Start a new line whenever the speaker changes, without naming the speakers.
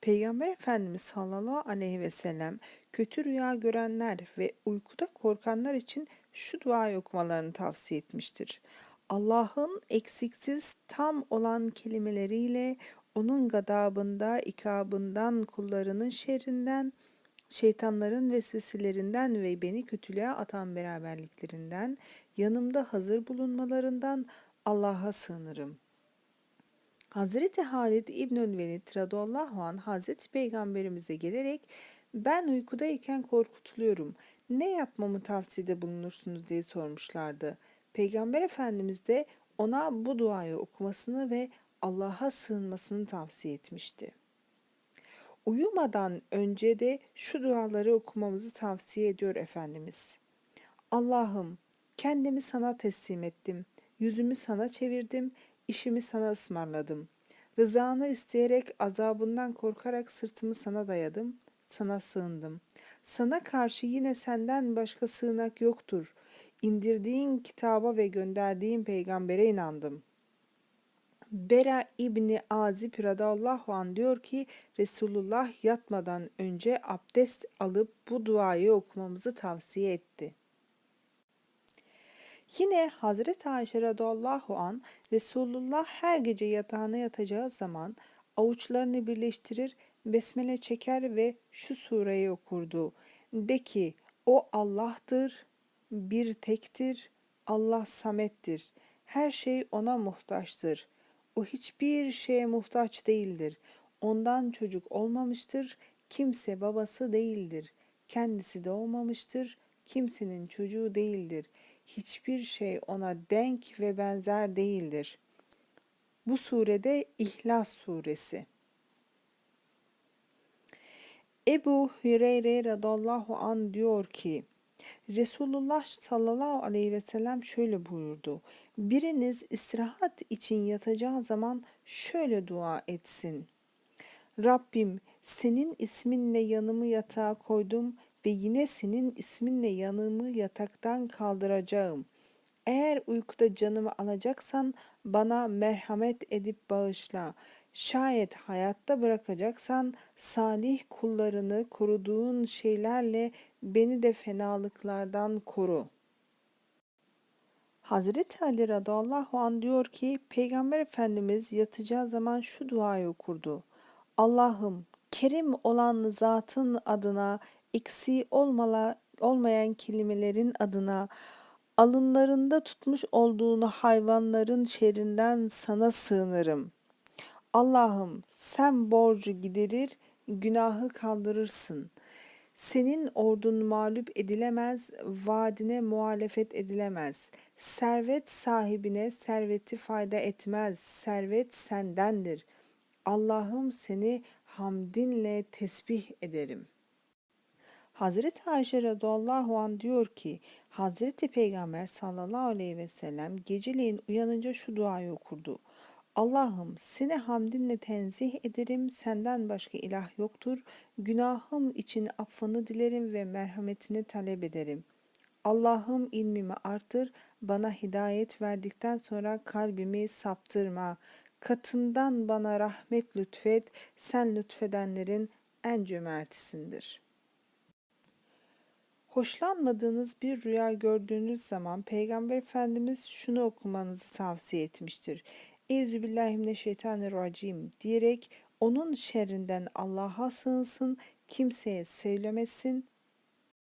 Peygamber Efendimiz sallallahu aleyhi ve sellem kötü rüya görenler ve uykuda korkanlar için şu duayı okumalarını tavsiye etmiştir. Allah'ın eksiksiz tam olan kelimeleriyle onun gadabında, ikabından, kullarının şerrinden, şeytanların vesveselerinden ve beni kötülüğe atan beraberliklerinden, yanımda hazır bulunmalarından Allah'a sığınırım.'' Hazreti Halid İbnül Velid radıyallahu anh Hazreti Peygamberimize gelerek ben uykudayken korkutuluyorum. Ne yapmamı tavsiyede bulunursunuz diye sormuşlardı. Peygamber Efendimiz de ona bu duayı okumasını ve Allah'a sığınmasını tavsiye etmişti. Uyumadan önce de şu duaları okumamızı tavsiye ediyor Efendimiz. Allah'ım kendimi sana teslim ettim. Yüzümü sana çevirdim işimi sana ısmarladım. Rızanı isteyerek azabından korkarak sırtımı sana dayadım, sana sığındım. Sana karşı yine senden başka sığınak yoktur. İndirdiğin kitaba ve gönderdiğin peygambere inandım. Bera İbni Azib radallahu an diyor ki Resulullah yatmadan önce abdest alıp bu duayı okumamızı tavsiye etti.'' Yine Hazreti Ayşe radıyallahu an Resulullah her gece yatağına yatacağı zaman avuçlarını birleştirir, besmele çeker ve şu sureyi okurdu. De ki o Allah'tır, bir tektir, Allah samettir. Her şey ona muhtaçtır. O hiçbir şeye muhtaç değildir. Ondan çocuk olmamıştır, kimse babası değildir. Kendisi de olmamıştır, kimsenin çocuğu değildir.'' Hiçbir şey ona denk ve benzer değildir. Bu surede İhlas suresi. Ebu Hüreyre radallahu an diyor ki Resulullah sallallahu aleyhi ve sellem şöyle buyurdu. Biriniz istirahat için yatacağı zaman şöyle dua etsin. Rabbim senin isminle yanımı yatağa koydum ve yine senin isminle yanımı yataktan kaldıracağım. Eğer uykuda canımı alacaksan bana merhamet edip bağışla. Şayet hayatta bırakacaksan salih kullarını koruduğun şeylerle beni de fenalıklardan koru. Hazreti Ali radıyallahu an diyor ki Peygamber Efendimiz yatacağı zaman şu duayı okurdu. Allah'ım kerim olan zatın adına eksiği olmala, olmayan kelimelerin adına alınlarında tutmuş olduğunu hayvanların şerrinden sana sığınırım. Allah'ım sen borcu giderir, günahı kaldırırsın. Senin ordun mağlup edilemez, vaadine muhalefet edilemez. Servet sahibine serveti fayda etmez. Servet sendendir. Allah'ım seni hamdinle tesbih ederim.'' Hazreti Ayşe radıyallahu an diyor ki Hazreti Peygamber sallallahu aleyhi ve sellem geceleyin uyanınca şu duayı okurdu. Allah'ım seni hamdinle tenzih ederim, senden başka ilah yoktur. Günahım için affını dilerim ve merhametini talep ederim. Allah'ım ilmimi artır, bana hidayet verdikten sonra kalbimi saptırma. Katından bana rahmet lütfet, sen lütfedenlerin en cömertisindir.'' Hoşlanmadığınız bir rüya gördüğünüz zaman Peygamber Efendimiz şunu okumanızı tavsiye etmiştir. Euzubillahimineşşeytanirracim diyerek onun şerrinden Allah'a sığınsın, kimseye söylemesin,